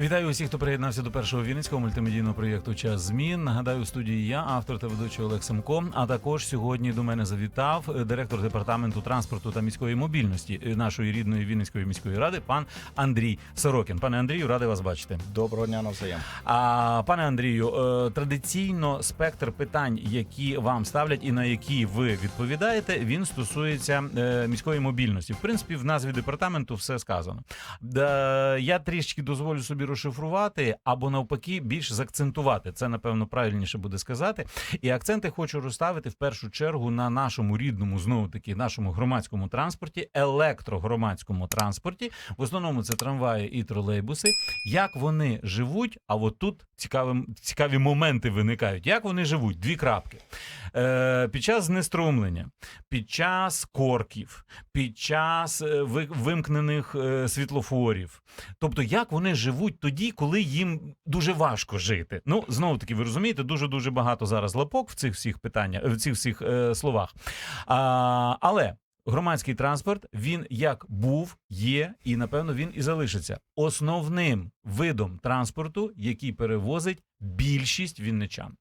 Вітаю усіх, хто приєднався до першого вінницького мультимедійного проєкту Час змін. Нагадаю, у студії я, автор та ведучий Олег Семко. А також сьогодні до мене завітав е, директор департаменту транспорту та міської мобільності е, нашої рідної Вінницької міської ради, пан Андрій Сорокін. Пане Андрію, радий вас бачити. Доброго дня навзаєм. А пане Андрію, е, традиційно спектр питань, які вам ставлять і на які ви відповідаєте, він стосується міської мобільності. В принципі, в назві департаменту все сказано. Я трішки дозволю собі розшифрувати або навпаки більш закцентувати. Це напевно правильніше буде сказати. І акценти хочу розставити в першу чергу на нашому рідному, знову таки, нашому громадському транспорті, електрогромадському транспорті. В основному це трамваї і тролейбуси. Як вони живуть? А от тут цікаві, цікаві моменти виникають. Як вони живуть? Дві крапки. Е, під час знеструмлення, під час корків, під час е, вимкнених е, світлофорів. Тобто, як вони живуть тоді, коли їм дуже важко жити? Ну, знову таки, ви розумієте, дуже дуже багато зараз лапок в цих всіх питаннях, в цих всіх е, словах. А, але. Громадський транспорт він як був, є, і напевно він і залишиться основним видом транспорту, який перевозить більшість вінничан.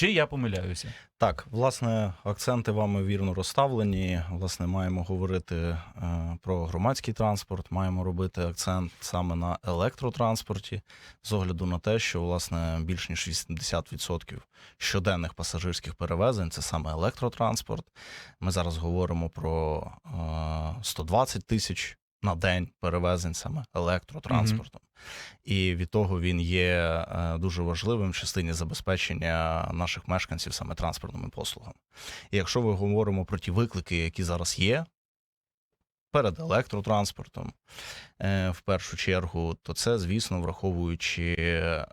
Чи я помиляюся? Так, власне, акценти вами вірно розставлені. Власне, маємо говорити е, про громадський транспорт, маємо робити акцент саме на електротранспорті, з огляду на те, що власне більш ніж 80% щоденних пасажирських перевезень це саме електротранспорт. Ми зараз говоримо про е, 120 тисяч на день перевезень саме електротранспортом. І від того він є е, дуже важливим в частині забезпечення наших мешканців саме транспортними послугами. І якщо ми говоримо про ті виклики, які зараз є перед електротранспортом, е, в першу чергу, то це, звісно, враховуючи е,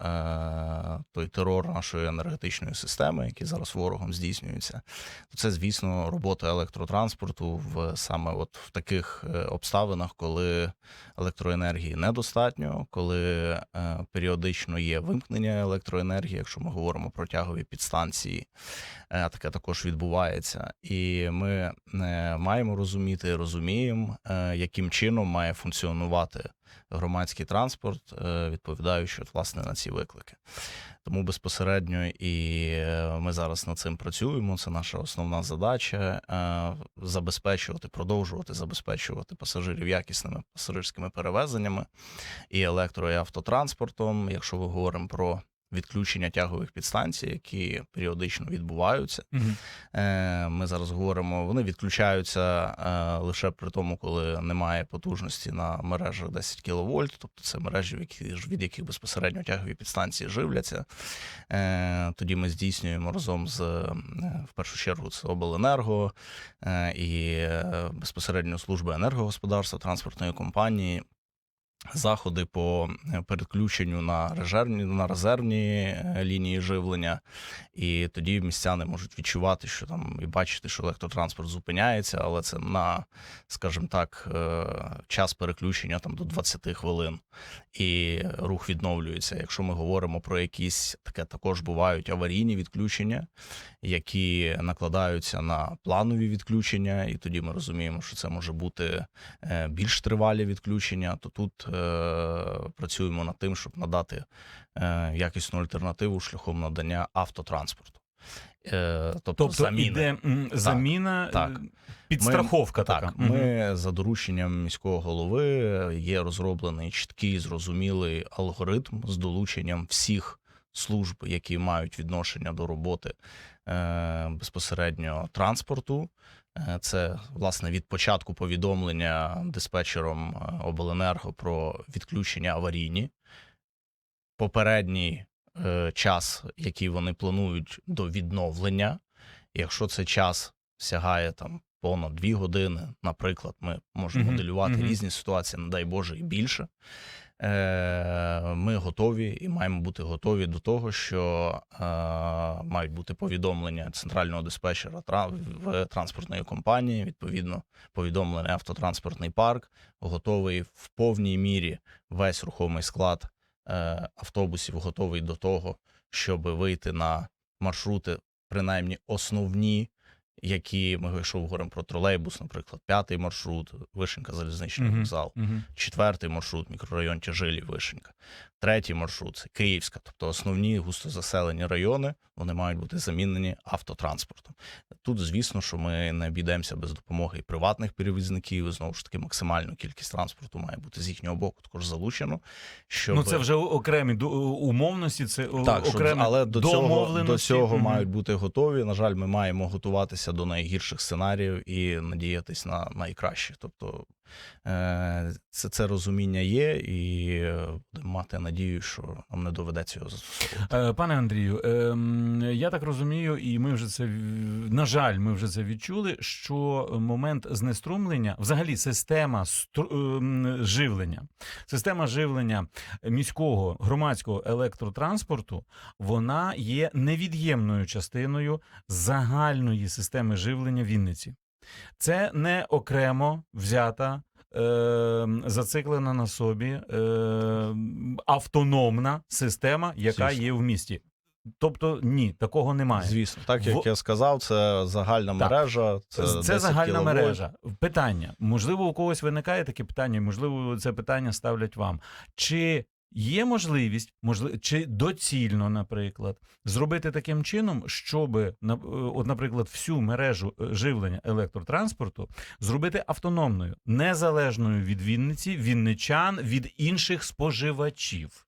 той терор нашої енергетичної системи, який зараз ворогом здійснюється, то це, звісно, робота електротранспорту в саме от в таких е, обставинах, коли електроенергії недостатньо, коли періодично є вимкнення електроенергії, якщо ми говоримо про тягові підстанції, таке також відбувається. І ми маємо розуміти, розуміємо, е, яким чином має функціонувати громадський транспорт, е, відповідаючи власне на ці виклики. Тому безпосередньо і е, ми зараз над цим працюємо. Це наша основна задача забезпечувати, продовжувати забезпечувати пасажирів якісними пасажирськими перевезеннями і електро і автотранспортом. Якщо ми говоримо про відключення тягових підстанцій, які періодично відбуваються, Е, Ми зараз говоримо, вони відключаються е, лише при тому, коли немає потужності на мережах 10 кВт, тобто це мережі, від яких безпосередньо тягові підстанції живляться. Е, Тоді ми здійснюємо разом з в першу чергу це обленерго і безпосередньо служби енергогосподарства транспортної компанії. Заходи по е, переключенню на резервні на резервні е, лінії живлення, і тоді містяни можуть відчувати, що там і бачити, що електротранспорт зупиняється, але це на, скажімо так, е, час переключення там до 20 хвилин, і рух відновлюється. Якщо ми говоримо про якісь таке, також бувають аварійні відключення, які накладаються на планові відключення, і тоді ми розуміємо, що це може бути більш тривалі відключення, то тут працюємо над тим, щоб надати е, якісну альтернативу шляхом надання автотранспорту. Е, тобто, Тобто заміни. іде заміна, так. е, підстраховка Ми, така. Так, ми за дорученням міського голови є розроблений чіткий зрозумілий алгоритм з долученням всіх служб, які мають відношення до роботи е, безпосередньо транспорту. Е, Це власне від початку повідомлення диспетчером е, обленерго про відключення аварійні. Попередній е, час, який вони планують до відновлення. Якщо цей час сягає там понад дві години, наприклад, ми можемо моделювати різні ситуації, не дай Боже, і більше. Е, Ми готові і маємо бути готові до того, що е, мають бути повідомлення центрального диспетчера в транспортної компанії. Відповідно, повідомлений автотранспортний парк готовий в повній мірі весь рухомий склад е, автобусів готовий до того, щоб вийти на маршрути, принаймні основні, які ми якщо говоримо про тролейбус, наприклад, п'ятий маршрут, Вишенька, залізничний вокзал, Мгм. четвертий маршрут, мікрорайон Тяжилів, Вишенька, третій маршрут це Київська, тобто основні густозаселені райони, вони мають бути замінені автотранспортом. Тут, звісно, що ми не обійдемося без допомоги і приватних перевізників. Знову ж таки, максимальну кількість транспорту має бути з їхнього боку також залучено. Щоб... Ну це вже окремі умовності, це Так, щоб, окремі але до цього, до цього Мгм. мають бути готові. На жаль, ми маємо готуватися до найгірших сценаріїв і надіятись на найкраще. Тобто е, це, це розуміння є, і е, мати надію, що нам не доведеться його застосовувати. Е, Пане Андрію, ем, я так розумію, і ми вже це на жаль, ми вже це відчули. Що момент знеструмлення, взагалі, система ем, живлення, система живлення міського громадського електротранспорту, вона є невід'ємною частиною загальної системи живлення Вінниці. Це не окремо взята. Е, Зациклена на собі е, автономна система, яка Звісно. є в місті. Тобто, ні, такого немає. Звісно, так як в... я сказав, це загальна Так. мережа. Це, Це, загальна кіловольт. мережа. Питання. Можливо, у когось виникає таке питання, можливо, це питання ставлять вам. Чи є можливість, можливо, чи доцільно, наприклад, зробити таким чином, щоб, е, от, наприклад, всю мережу е, живлення електротранспорту зробити автономною, незалежною від Вінниці, вінничан, від інших споживачів?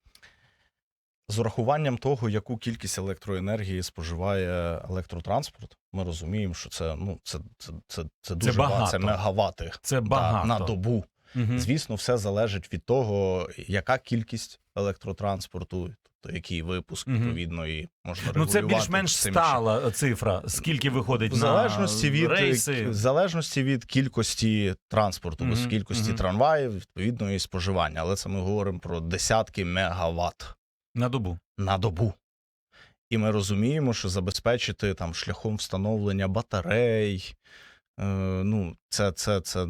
З урахуванням того, яку кількість електроенергії споживає електротранспорт, ми розуміємо, що це ну це, це, це, це дуже багато. це мегавати Це да, багато. на добу. Мгм. Звісно, все залежить від того, яка кількість електротранспорту, тобто який випуск відповідно і можна Ну, це більш-менш стала цифра. Скільки виходить в залежності на від рейси? в залежності від кількості транспорту, Мгм, без кількості мгм. трамваїв, відповідно і споживання. Але це ми говоримо про десятки мегаватт на добу. на добу. І ми розуміємо, що забезпечити там шляхом встановлення батарей. Е, ну, це, це, це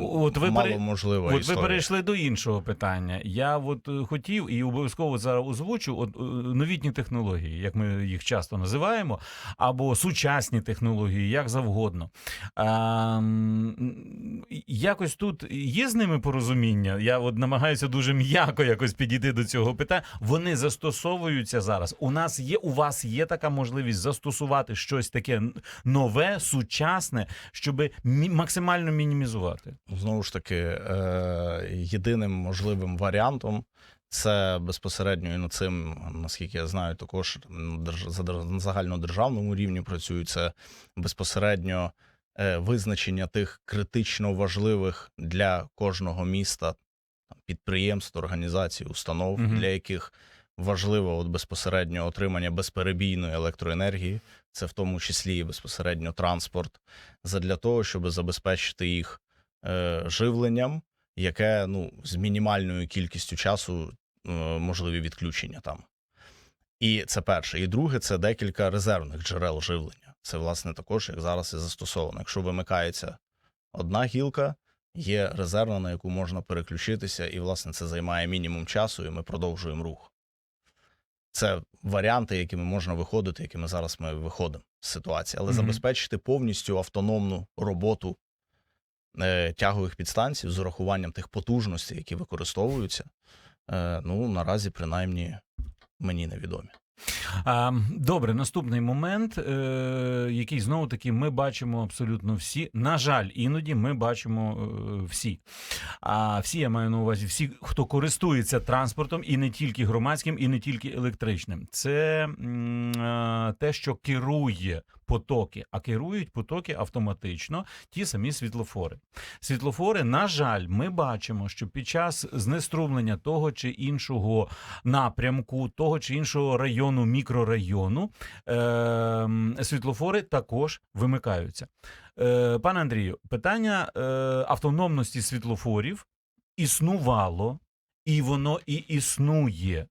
От ви мало пере- можлива От ви перейшли до іншого питання. Я от е, хотів і обов'язково зараз озвучу от, е, новітні технології, як ми їх часто називаємо, або сучасні технології, як завгодно. А, якось тут є з ними порозуміння. Я от намагаюся дуже м'яко якось підійти до цього питання. Вони застосовуються зараз. У нас є, у вас є така можливість застосувати щось таке нове, сучасне, щоб максимально мінімізувати. Знову ж таки, е, єдиним можливим варіантом це безпосередньо і над цим, наскільки я знаю, також на загальнодержавному рівні працюють це безпосередньо е, визначення тих критично важливих для кожного міста підприємств, організацій, установ, Мгм. для яких важливо от безпосередньо отримання безперебійної електроенергії, це в тому числі і безпосередньо транспорт, задля того, щоб забезпечити їх е, живленням, яке ну, з мінімальною кількістю часу е, можливі відключення там. І це перше. І друге, це декілька резервних джерел живлення. Це, власне, також, як зараз і застосовано. Якщо вимикається одна гілка, є резервна, на яку можна переключитися, і, власне, це займає мінімум часу, і ми продовжуємо рух. Це варіанти, якими можна виходити, якими зараз ми виходимо з ситуації, але Мгм. забезпечити повністю автономну роботу е, тягових підстанцій з урахуванням тих потужностей, які використовуються, е, ну наразі принаймні мені невідомі. Добре, наступний момент, е, який знову таки ми бачимо абсолютно всі. На жаль, іноді ми бачимо е, всі. А всі я маю на увазі, всі, хто користується транспортом, і не тільки громадським, і не тільки електричним. Це е, те, що керує потоки, а керують потоки автоматично ті самі світлофори. Світлофори, на жаль, ми бачимо, що під час знеструмлення того чи іншого напрямку, того чи іншого району, мікрорайону, е, світлофори також вимикаються. Е, пане Андрію, питання е, автономності світлофорів існувало, і воно і існує.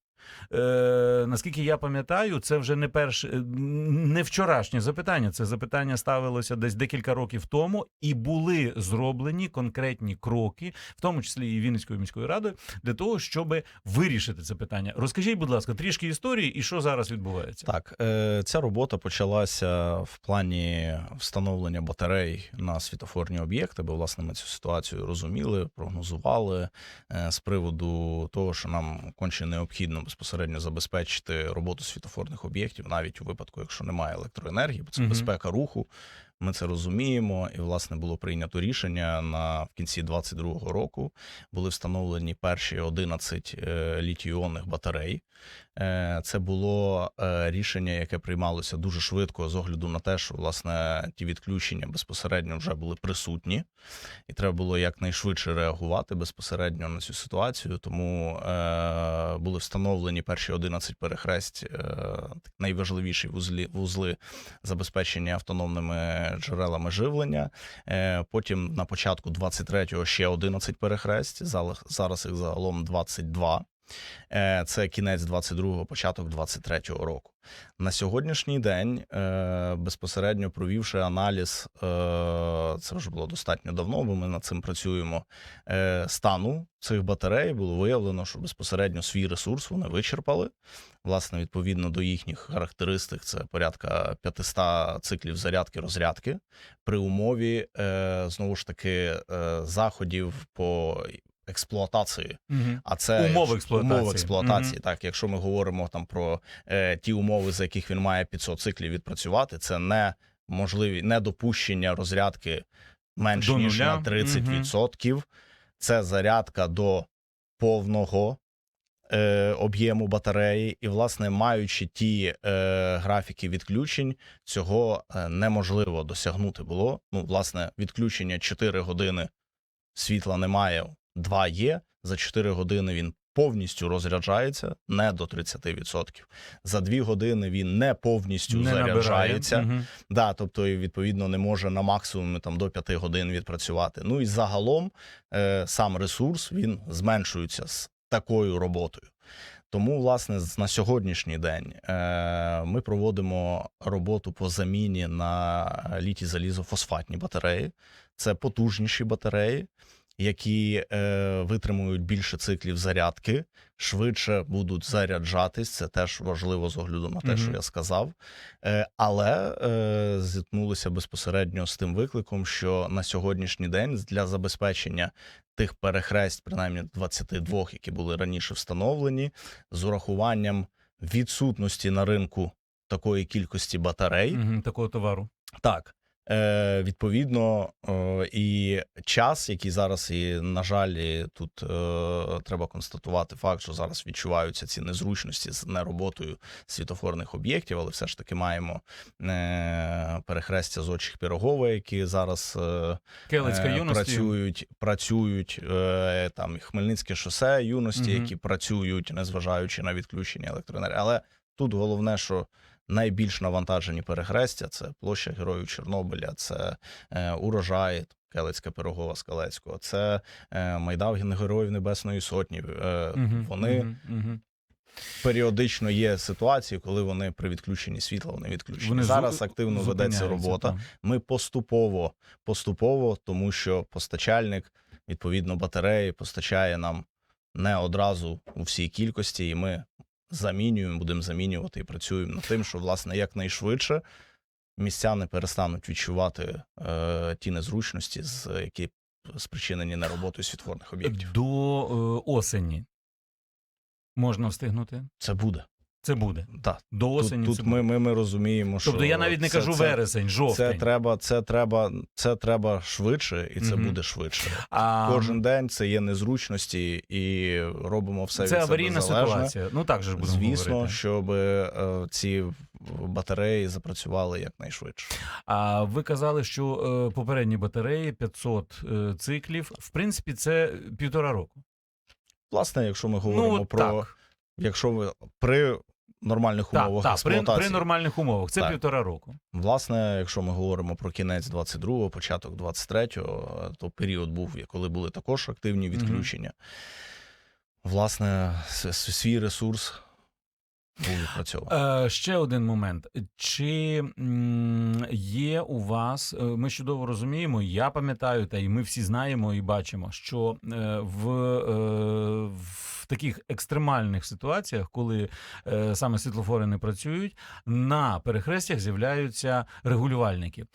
Е, наскільки я пам'ятаю, це вже не перше, е, не вчорашнє запитання. Це запитання ставилося десь декілька років тому, і були зроблені конкретні кроки, в тому числі і Вінницькою міською радою, для того, щоб вирішити це питання. Розкажіть, будь ласка, трішки історії і що зараз відбувається. Так, е, ця робота почалася в плані встановлення батарей на світофорні об'єкти, бо власне ми цю ситуацію розуміли, прогнозували е, з приводу того, що нам конче необхідно безпосередньо забезпечити роботу світофорних об'єктів, навіть у випадку, якщо немає електроенергії, бо це Мгм. безпека руху. Ми це розуміємо, і власне було прийнято рішення на в кінці 22-го року. Були встановлені перші 11 е, літій-іонних батарей. Е, Це було е, рішення, яке приймалося дуже швидко з огляду на те, що власне ті відключення безпосередньо вже були присутні, і треба було якнайшвидше реагувати безпосередньо на цю ситуацію. Тому е, були встановлені перші 11 перехресть, найважливіші вузлі, вузли забезпечення автономними джерелами живлення. Потім на початку 23-го ще 11 перехресть. Зараз їх загалом 22. Е, Це кінець 22-го, початок 23-го року. На сьогоднішній день, е, безпосередньо провівши аналіз, е, це вже було достатньо давно, бо ми над цим працюємо. Стану цих батарей було виявлено, що безпосередньо свій ресурс вони вичерпали. Власне, відповідно до їхніх характеристик, це порядка 500 циклів зарядки розрядки при умові знову ж таки заходів по експлуатації. Угу. А це Умови експлуатації. умови експлуатації. Мгм. Так, якщо ми говоримо там про е, ті умови, за яких він має 500 циклів відпрацювати, це не можливі недопущення розрядки менш До ніж нуля. на 30%. Це зарядка до повного. е, Об'єму батареї, і, власне, маючи ті е, графіки відключень, цього е, неможливо досягнути було. Ну, власне, відключення 4 години світла немає, 2 є. За 4 години він повністю розряджається не до 30%. За 2 години він не повністю заряджається. Угу. Да, тобто, відповідно, не може на максимумі там до 5 годин відпрацювати. Ну і загалом е, сам ресурс він зменшується з такою роботою. Тому, власне, на сьогоднішній день е, ми проводимо роботу по заміні на літій залізофосфатні батареї. Це потужніші батареї, які е, витримують більше циклів зарядки, швидше будуть заряджатись. Це теж важливо з огляду на те, Мгм. що я сказав. Е, але е, зіткнулися безпосередньо з тим викликом, що на сьогоднішній день для забезпечення тих перехресть, принаймні 22, які були раніше встановлені, з урахуванням відсутності на ринку такої кількості батарей, Угу. Такого товару. так. Е, відповідно, е, і час, який зараз, і, на жаль, тут е, треба констатувати факт, що зараз відчуваються ці незручності з нероботою світофорних об'єктів, але все ж таки маємо е, перехрестя з очих Пірогова, які зараз е, е, працюють, працюють е, там Хмельницьке шосе юності, Мгм. які працюють, незважаючи на відключення електроенергії. Але тут головне, що найбільш навантажені перехрестя це площа Героїв Чорнобиля, це е, урожай. Келицька Пирогова Скалецького, це е, майдан Героїв Небесної Сотні. Е, Мгм, Вони мгм, мгм. періодично є ситуації, коли вони при відключенні світла вони відключені. Вони Зараз зу- активно ведеться робота. так. Ми поступово, поступово, тому що постачальник, відповідно, батареї постачає нам не одразу у всій кількості, і ми замінюємо, будемо замінювати і працюємо над тим, що власне якнайшвидше містяни перестануть відчувати е, ті незручності, з які спричинені нероботою світворних об'єктів. До е, осені можна встигнути. Це буде. Це буде. Так. До осені. Тут, це буде. ми, ми, ми розуміємо, що Тобто я навіть не це- кажу це- вересень, жовтень. Це треба, це треба, це треба швидше, і це Мгм. буде швидше. а, Кожен день це є незручності, і робимо все це від аварійна себе ситуація. Ну так же ж будемо Звісно, говорити. щоб е, ці батареї запрацювали якнайшвидше. А ви казали, що е, попередні батареї 500 е, циклів. В принципі, це півтора року. Власне, якщо ми говоримо ну, про так, якщо ви при нормальних так, умовах так, при, при нормальних умовах. Це Так. півтора року. Власне, якщо ми говоримо про кінець 22-го, початок 23-го, то період був, коли були також активні відключення. Власне, с- с- свій ресурс. Е, ще один момент. Чи є у вас, е, ми чудово розуміємо, я пам'ятаю, та й ми всі знаємо і бачимо, що е, в, е, в таких екстремальних ситуаціях, коли е, саме світлофори не працюють, на перехрестях з'являються регулювальники.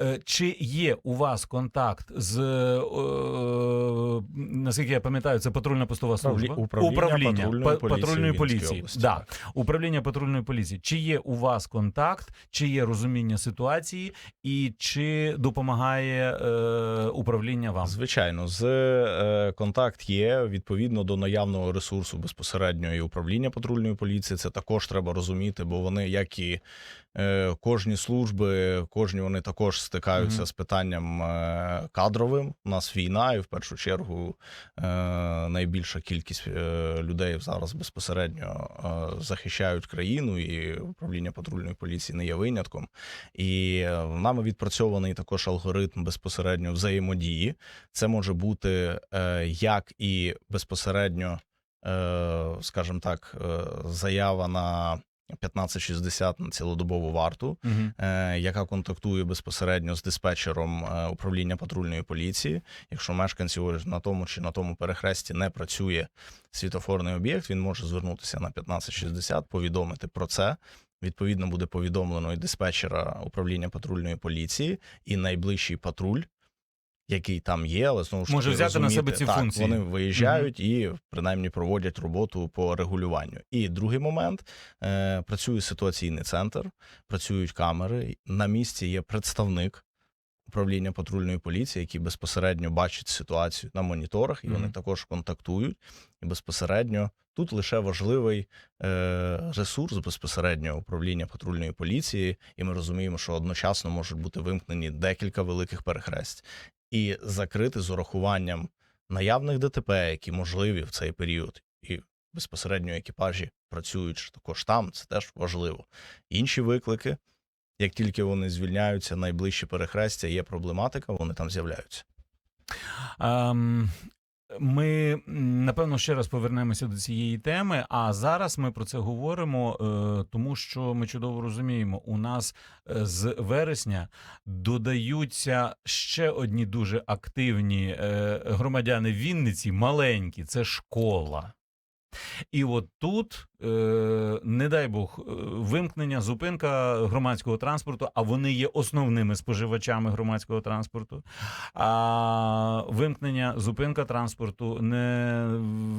Е, Чи є у вас контакт з е, наскільки я пам'ятаю, це патрульна постова служба Управління патрульної па- поліції патрульної поліції. Да. Управління патрульної поліції. Чи є у вас контакт, чи є розуміння ситуації, і чи допомагає е, управління вам? Звичайно, з е, контакт є відповідно до наявного ресурсу безпосередньо і управління патрульної поліції. Це також треба розуміти, бо вони, як і е, кожні служби, кожні вони також стикаються Мгм. з питанням е, кадровим. У нас війна, і в першу чергу е, найбільша кількість людей зараз безпосередньо захищають країну, і управління патрульної поліції не є винятком. І нами відпрацьований також алгоритм безпосередньо взаємодії. Це може бути як і безпосередньо, скажімо так, е, заява на 1560 на цілодобову варту, е, яка контактує безпосередньо з диспетчером е, управління патрульної поліції. Якщо мешканці на тому чи на тому перехресті не працює світофорний об'єкт, він може звернутися на 1560, повідомити про це. Відповідно, буде повідомлено і диспетчера управління патрульної поліції, і найближчий патруль, який там є, але знову ж Може взяти на себе ці так, функції. Вони виїжджають і принаймні проводять роботу по регулюванню. І другий момент е, працює ситуаційний центр, працюють камери. На місці є представник. Управління патрульної поліції, які безпосередньо бачать ситуацію на моніторах, і вони також контактують. І безпосередньо тут лише важливий е, ресурс безпосередньо управління патрульної поліції, і ми розуміємо, що одночасно можуть бути вимкнені декілька великих перехресть, і закрити з урахуванням наявних ДТП, які можливі в цей період, і безпосередньо екіпажі працюють також там. Це теж важливо. Інші виклики, як тільки вони звільняються, найближчі перехрестя, є проблематика, вони там з'являються. Ем, Ми напевно ще раз повернемося до цієї теми. А зараз ми про це говоримо, е, тому що ми чудово розуміємо, у нас е, з вересня додаються ще одні дуже активні е, громадяни Вінниці, маленькі, це школа. І от тут, е, не дай Бог, е, вимкнення, зупинка громадського транспорту, а вони є основними споживачами громадського транспорту. А вимкнення, зупинка транспорту, не,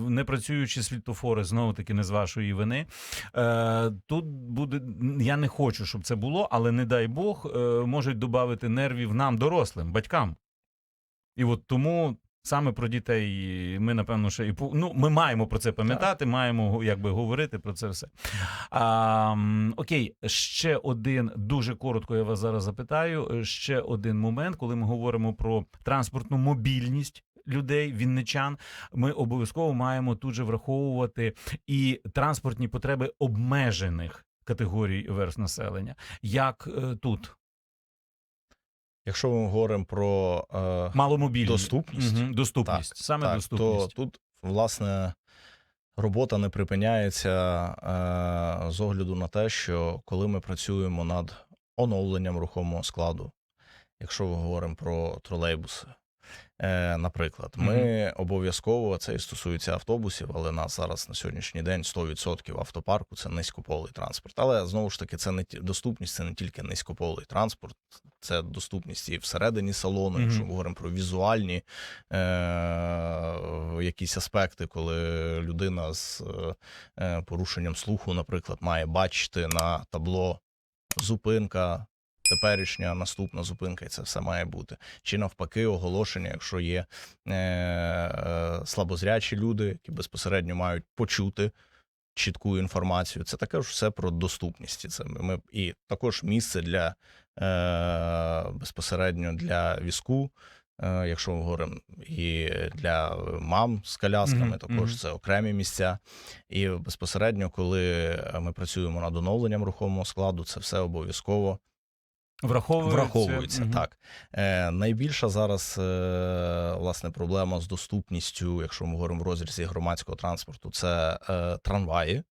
не працюючі світлофори, знову таки не з вашої вини. Е, тут буде, я не хочу, щоб це було, але не дай Бог, можуть додати нервів нам, дорослим, батькам. І от тому саме про дітей ми, напевно, ще і ну, ми маємо про це пам'ятати, маємо якби говорити про це все. А, окей, ще один дуже коротко. Я вас зараз запитаю. е, Ще один момент, коли ми говоримо про транспортну мобільність. Людей, вінничан, ми обов'язково маємо тут же враховувати і транспортні потреби обмежених категорій верст населення. Як е, тут Якщо ми говоримо про е, маломобільність Доступність? угу. доступність, Так, саме так, доступність. то тут, власне, робота не припиняється е, з огляду на те, що коли ми працюємо над оновленням рухомого складу, якщо ми говоримо про тролейбуси, наприклад, ми обов'язково це і стосується автобусів, але нас зараз на сьогоднішній день 100% автопарку це низькополий транспорт. Але знову ж таки, це не доступність, це не тільки низькополий транспорт, це доступність і всередині салону, Мгм. якщо ми говоримо про візуальні е, якісь аспекти, коли людина з е, порушенням слуху, наприклад, має бачити на табло зупинка. Теперішня наступна зупинка, і це все має бути. Чи навпаки, оголошення, якщо є е, е, слабозрячі люди, які безпосередньо мають почути чітку інформацію. Це також все про доступність. Це ми і також місце для е, безпосередньо для візку. Е, якщо ми говоримо і для мам з колясками, Мгм, також це окремі місця. І безпосередньо, коли ми працюємо над оновленням рухомого складу, це все обов'язково Враховується, враховується. угу. Так е, найбільша зараз е, власне проблема з доступністю, якщо ми говоримо в розрізі громадського транспорту, це е, трамваї.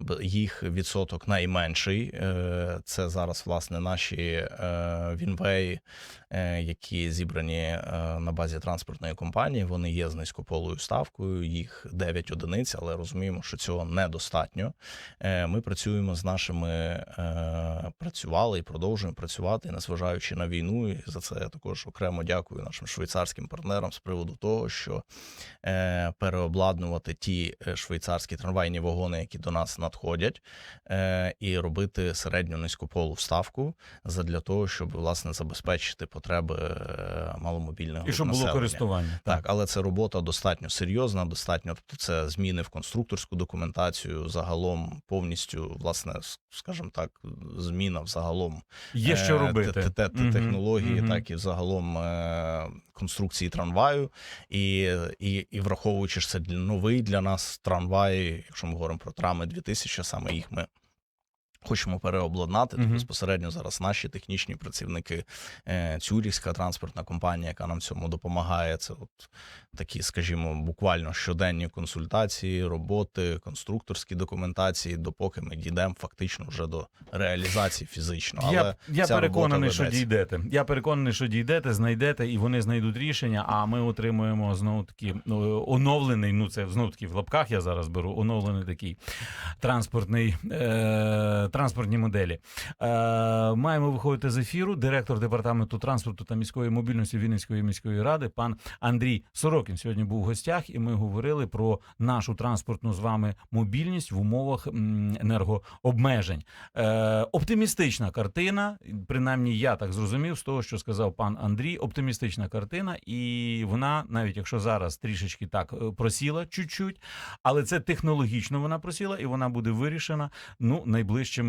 Б- їх відсоток найменший. Е, Це зараз власне наші вінвеї, е, які зібрані е, на базі транспортної компанії. Вони є з низькополою ставкою, їх 9 одиниць, але розуміємо, що цього недостатньо. Ми працюємо з нашими, працювали і продовжуємо працювати, незважаючи на війну. І за це я також окремо дякую нашим швейцарським партнерам з приводу того, що переобладнувати ті швейцарські трамвайні вагони, які до нас надходять, е, і робити середню низькополу вставку задля того, щоб власне забезпечити потреби е, маломобільного І щоб було користування. Так, але це робота достатньо серйозна, достатньо тобто це зміни в конструкторську документацію, загалом повністю, власне, скажімо так, зміна взагалом Є що е, робити. те- Мгм, технології, так і взагалом е, конструкції трамваю. І, і, і враховуючи що це новий для нас трамвай, якщо ми говоримо про трами 2000, саме їх ми. Хочемо переобладнати, то безпосередньо зараз наші технічні працівники, е, Цюрівська транспортна компанія, яка нам в цьому допомагає. Це от такі, скажімо, буквально щоденні консультації, роботи, конструкторські документації, допоки ми дійдемо фактично вже до реалізації фізично. Але Я, я переконаний, що дійдете. Я переконаний, що дійдете, знайдете, і вони знайдуть рішення. А ми отримуємо знову таки ну, оновлений. Ну це знову таки в лапках. Я зараз беру оновлений такий транспортний е, транспортні моделі. Е, маємо виходити з ефіру. Директор департаменту транспорту та міської мобільності Вінницької міської ради, пан Андрій Сорокін, сьогодні був в гостях, і ми говорили про нашу транспортну з вами мобільність в умовах енергообмежень. Е, оптимістична картина, принаймні я так зрозумів з того, що сказав пан Андрій. Оптимістична картина, і вона, навіть якщо зараз трішечки так е, просіла чуть-чуть, але це технологічно вона просіла, і вона буде вирішена ну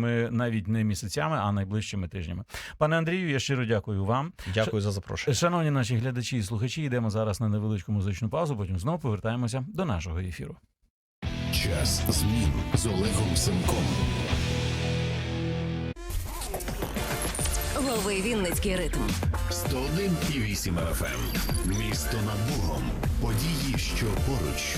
найближчими, навіть не місяцями, а найближчими тижнями. Пане Андрію, я щиро дякую вам. Дякую за запрошення. Шановні наші глядачі і слухачі, йдемо зараз на невеличку музичну паузу. Потім знову повертаємося до нашого ефіру. Час змін з Олегом Семком. Лови Вінницький ритм. 101,8 FM. Місто над Богом. Події, що поруч.